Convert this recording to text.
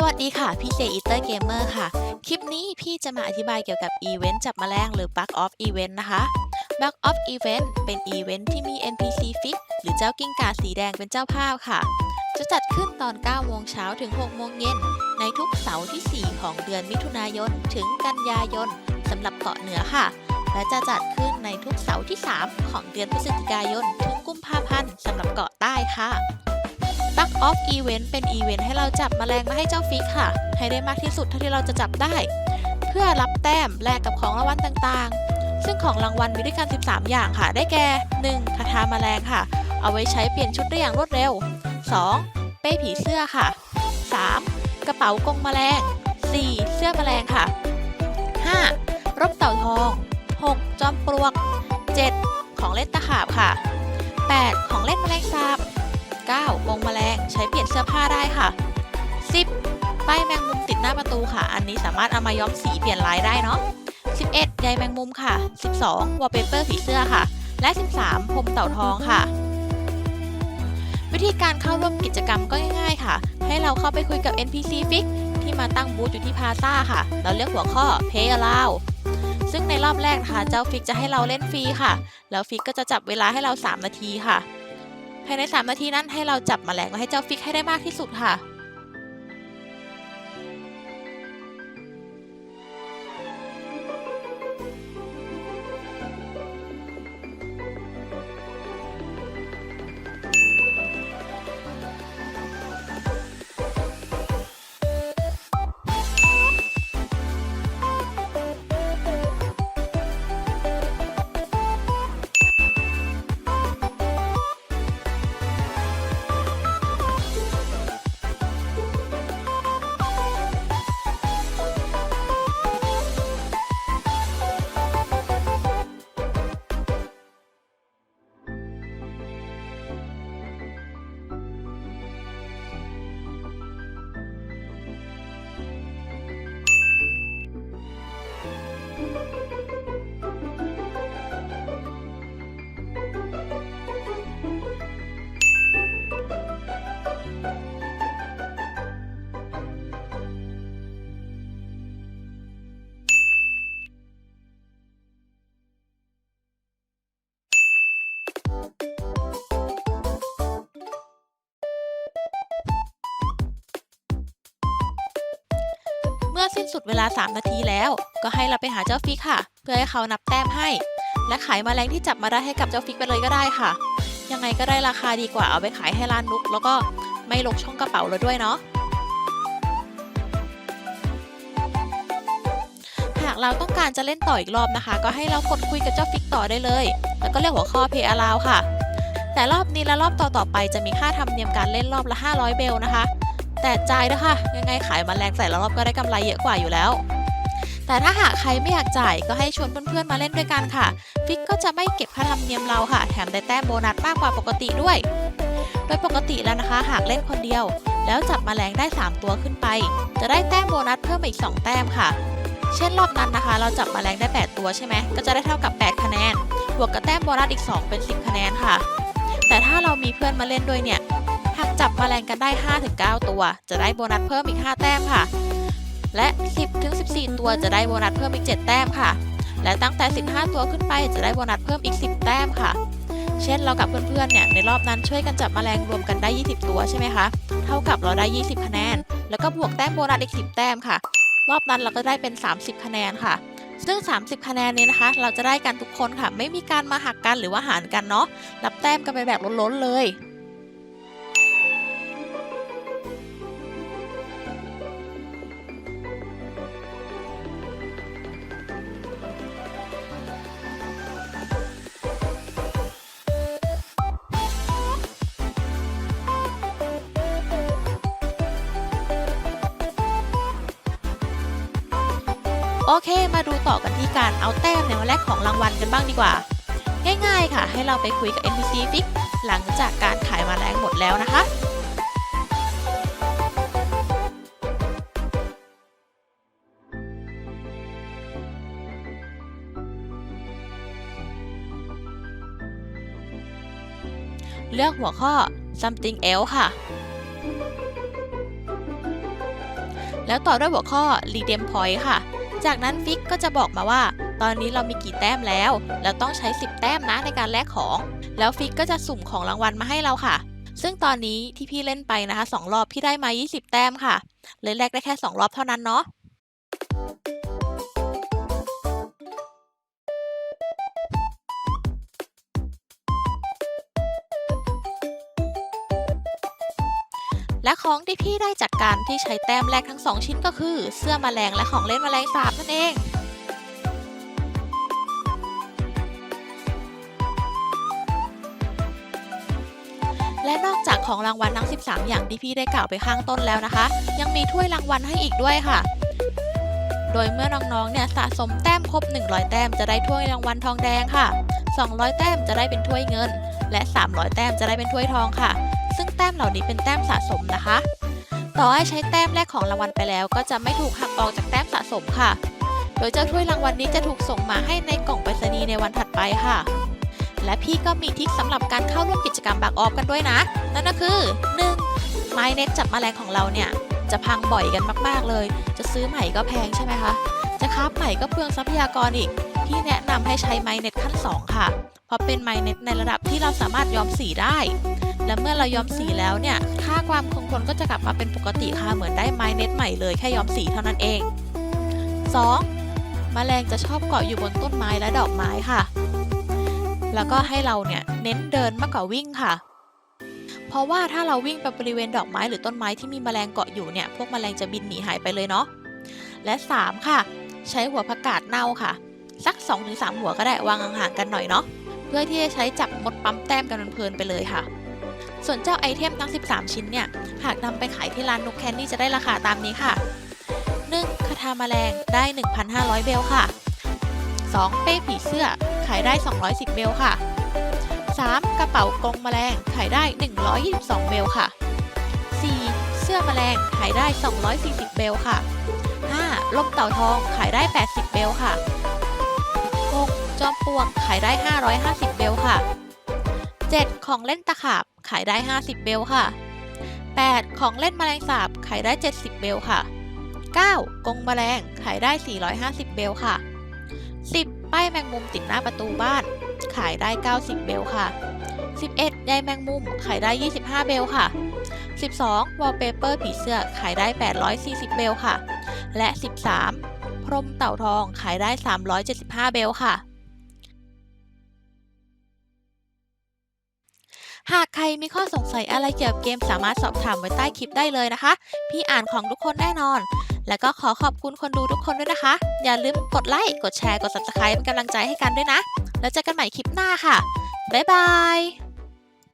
สวัสดีค่ะ พี่เจอีเตอร์เกมเมอร์ค่ะ คลิปนี้พี่จะมาอธิบายเกี่ยวกับอีเวนต์จับแมลงหรือ Bug of Event นะคะ Bug of Event เป็นอีเวนต์ที่มี NPC Fix หรือเจ้ากิ้งก่าสีแดงเป็นเจ้าภาพค่ะ จะจัดขึ้นตอน 9 โมงเช้าถึง 6 โมงเย็น ในทุกเสาร์ที่ 4 ของเดือนมิถุนายน ถึงกันยายนสำหรับเกาะเหนือค่ะ และจะจัดขึ้นในทุกเสาร์ที่ 3 ของเดือนพฤศจิกายน ถึงกุมภาพันธ์สำหรับเกาะใต้ค่ะ Bug of Event เป็นอีเวนต์ให้เราจับแมลงมาให้เจ้าฟิกค่ะ ให้ได้มากที่สุดเท่าที่เราจะจับได้ เพื่อรับแต้มแลกกับของรางวัลต่างๆ ซึ่งของรางวัลมีด้วยกัน 13 อย่างค่ะ ได้แก่ 1. คาถาแมลงค่ะ เอาไว้ใช้เปลี่ยนชุดได้อย่างรวดเร็ว 2. เป้ผีเสื้อค่ะ 3. กระเป๋ากรงแมลง 4. เสื้อแมลงค่ะ 5. รบเต่าทอง 6. จอมปลวก 7. ของเล่นตะขาบค่ะ 8. ของเล่นแมลงสาบ 9. กรงแมลงใช้เปลี่ยนเสื้อผ้าได้ค่ะ 10. ป้ายแมงมุมติดหน้าประตูค่ะ อันนี้สามารถเอามาย้อมสีเปลี่ยนลายได้เนาะ 11. ใยแมงมุมค่ะ 12. วอลเปเปอร์ผีเสื้อค่ะ และ 13. พรมเต่าทองค่ะ วิธีการเข้าร่วมกิจกรรมก็ง่าย ๆ ค่ะ ให้เราเข้าไปคุยกับ NPC Fix ที่มาตั้งบูธอยู่ที่พาซ่าค่ะ เราเลือกหัวข้อ Pay Allow ซึ่งในรอบแรกนะคะเจ้าฟิกจะให้เราเล่นฟรีค่ะ แล้วฟิกก็จะจับเวลาให้เรา 3 นาทีค่ะ ภายใน 3 นาทีนั้นให้เราจับแมลงมาให้เจ้าฟิกให้ได้มากที่สุดค่ะ เมื่อสิ้นสุดเวลา 3 นาทีแล้ว ก็ให้เราไปหาเจ้าฟิกค่ะ เพื่อให้เขานับแต้มให้ และขายมแมลงที่จับมาได้ให้กับเจ้าฟิกไปเลยก็ได้ค่ะ ยังไงก็ได้ราคาดีกว่าเอาไปขายให้ร้านนุก แล้วก็ไม่ลกช่องกระเป๋าเราด้วยเนาะากเราต้องการจะเล่นต่ออีกรอบนะคะ ก็ให้เรากดคุยกับเจ้าฟิกต่อได้เลย แล้วก็เรียกหัวข้อ Pay Allow ค่ะ แต่รอบนี้และรอบต่อๆไปจะมีค่าธรรมเนียมการเล่นรอบละ 500 เบลนะคะ แต่ใจ่ายด้วยค่ะยังไงขายแมลงแต่ละรอบก็ได้กำไรเยอะกว่าอยู่แล้ว แต่ถ้าหากใครไม่อยากจ่ายก็ให้ชวนเพื่อนๆมาเล่นด้วยกันค่ะ ฟิกก็จะไม่เก็บค่าธรรมเนียมเราค่ะ แถมได้แต้มโบนัสมากกว่าปกติด้วย โดยปกติแล้วนะคะ หากเล่นคนเดียว แล้วจับมแมลงได้ 3 ตัวขึ้นไป จะได้แต้มโบนัสเพิ่มมาอีก 2 แต้มค่ะ เช่นรอบนั้นนะคะ เราจับแมลงได้ 8 ตัวใช่ไหมก็จะได้เท่ากับ 8 คะแนน บวกกับแต้มโบนัสอีก 2 เป็น 10 คะแนนค่ะ แต่ถ้าเรามีเพื่อนมาเล่นด้วยเนี่ยหากจับแมลงกันได้ 5-9 ตัว จะได้โบนัสเพิ่มอีก 5 แต้มค่ะ และ 10-14 ตัวจะได้โบนัสเพิ่มอีก 7 แต้มค่ะ และตั้งแต่ 15 ตัวขึ้นไปจะได้โบนัสเพิ่มอีก 10 แต้มค่ะเช่นเรากับเพื่อนๆ เนี่ย ในรอบนั้นช่วยกันจับแมลงรวมกันได้ 20 ตัวใช่ไหมคะ เท่ากับเราได้ 20 คะแนน แล้วก็บวกแต้มโบนัสอีก 10 แต้มค่ะ รอบนั้นเราก็ได้เป็น 30 คะแนนค่ะ ซึ่ง 30 คะแนนนี้นะคะ เราจะได้กันทุกคนค่ะ ไม่มีการมาหักกันหรือว่าหารกันเนาะ รับแต้มกันไปแบบล้นๆเลย โอเค มาดูต่อกันที่การเอาแต้มในวันแรกของรางวัลกันบ้างดีกว่า ง่ายๆค่ะ ให้เราไปคุยกับ NPC Fix หลังจากการขายมาแรงหมดแล้วนะคะเลือกหัวข้อ something else ค่ะ แล้วต่อด้วยหัวข้อ redeem point ค่ะ จากนั้นฟิกก็จะบอกมาว่า ตอนนี้เรามีกี่แต้มแล้ว แล้วต้องใช้ 10 แต้มนะในการแลกของ แล้วฟิกก็จะสุ่มของรางวัลมาให้เราค่ะ ซึ่งตอนนี้ที่พี่เล่นไปนะคะ 2 รอบพี่ได้มา 20 แต้มค่ะ เลยแลกได้แค่ 2 รอบเท่านั้นเนาะ และของที่พี่ได้จากการที่ใช้แต้มแลกทั้ง 2 ชิ้นก็คือ เสื้อแมลงและของเล่นแมลงสาบนั่นเองและนอกจากของรางวัลทั้ง 13 อย่างที่พี่ได้กล่าวไปข้างต้นแล้วนะคะ ยังมีถ้วยรางวัลให้อีกด้วยค่ะ โดยเมื่อน้องๆ เนี่ยสะสมแต้มครบ 100 แต้มจะได้ถ้วยรางวัลทองแดงค่ะ 200 แต้มจะได้เป็นถ้วยเงิน และ 300 แต้มจะได้เป็นถ้วยทองค่ะ ซึ่งแต้มเหล่านี้เป็นแต้มสะสมนะคะ ต่อให้ใช้แต้มแรกของรางวัลไปแล้ว ก็จะไม่ถูกหักออกจากแต้มสะสมค่ะ โดยเจ้าถ้วยรางวัลนี้จะถูกส่งมาให้ในกล่องไปรษณีย์ในวันถัดไปค่ะ และพี่ก็มีทริคสำหรับการเข้าร่วมกิจกรรมบักออฟกันด้วยนะ นั่นก็คือ 1. ไม้เน็ตจับแมลงของเราเนี่ยจะพังบ่อยกันมากๆเลย จะซื้อใหม่ก็แพงใช่ไหมคะ จะคราฟใหม่ก็เปลืองทรัพยากรอีก พี่แนะนำให้ใช้ไม้เน็ตขั้น 2 ค่ะ เพราะเป็นไม้เน็ตในระดับที่เราสามารถย้อมสีได้ และเมื่อเราย้อมสีแล้วเนี่ย ค่าความคงทนก็จะกลับมาเป็นปกติค่ะเหมือนได้ไม้เน็ตใหม่เลยแค่ย้อมสีเท่านั้นเอง 2. แมลงจะชอบเกาะอยู่บนต้นไม้และดอกไม้ค่ะ แล้วก็ให้เราเนี่ยเน้นเดินมากกว่าวิ่งค่ะ เพราะว่าถ้าเราวิ่งไปบริเวณดอกไม้หรือต้นไม้ที่มีแมลงเกาะอยู่เนี่ย พวกแมลงจะบินหนีหายไปเลยเนาะ และ 3 ค่ะ ใช้หัวผักกาดเน่าค่ะ สัก 2-3 หัวก็ได้วางห่างๆกันหน่อยเนาะ เพื่อที่จะใช้จับมดปั๊มแต้มกันเพลินไปเลยค่ะ ส่วนเจ้าไอเทมทั้ง 13 ชิ้นเนี่ย หากนำไปขายที่ร้านนุกแคนดี้จะได้ราคาตามนี้ค่ะ 1. คาถาแมลงได้ 1,500 เบลค่ะ 2. เป้ผีเสื้อขายได้ 210 เบลค่ะ 3. กระเป๋ากงแมลงขายได้ 122 เบลค่ะ 4. เสื้อแมลงขายได้ 240 เบลค่ะ 5. ล่มเต่าทองขายได้ 80 เบลค่ะ 6. จอมปลวกขายได้ 550 เบลค่ะ 7. ของเล่นตะขาบ ขายได้ 50 เบลค่ะ 8. ของเล่นแมลงสาบขายได้ 70 เบลค่ะ 9. กรงแมลงขายได้ 450 เบลค่ะ 10. ป้ายแมงมุมติดหน้าประตูบ้าน ขายได้ 90 เบลค่ะ 11. ใยแมงมุมขายได้ 25 เบลค่ะ 12. วอลเปเปอร์ผีเสื้อขายได้ 840 เบลค่ะ และ 13. พรมเต่าทองขายได้ 375 เบลค่ะ หากใครมีข้อสงสัยอะไรเกี่ยวกับเกมสามารถสอบถามไว้ใต้คลิปได้เลยนะคะ พี่อ่านของทุกคนแน่นอน แล้วก็ขอขอบคุณคนดูทุกคนด้วยนะคะ อย่าลืมกดไลค์ กดแชร์ กด subscribe เป็นกำลังใจให้กันด้วยนะ แล้วเจอกันใหม่คลิปหน้าค่ะ บ๊ายบาย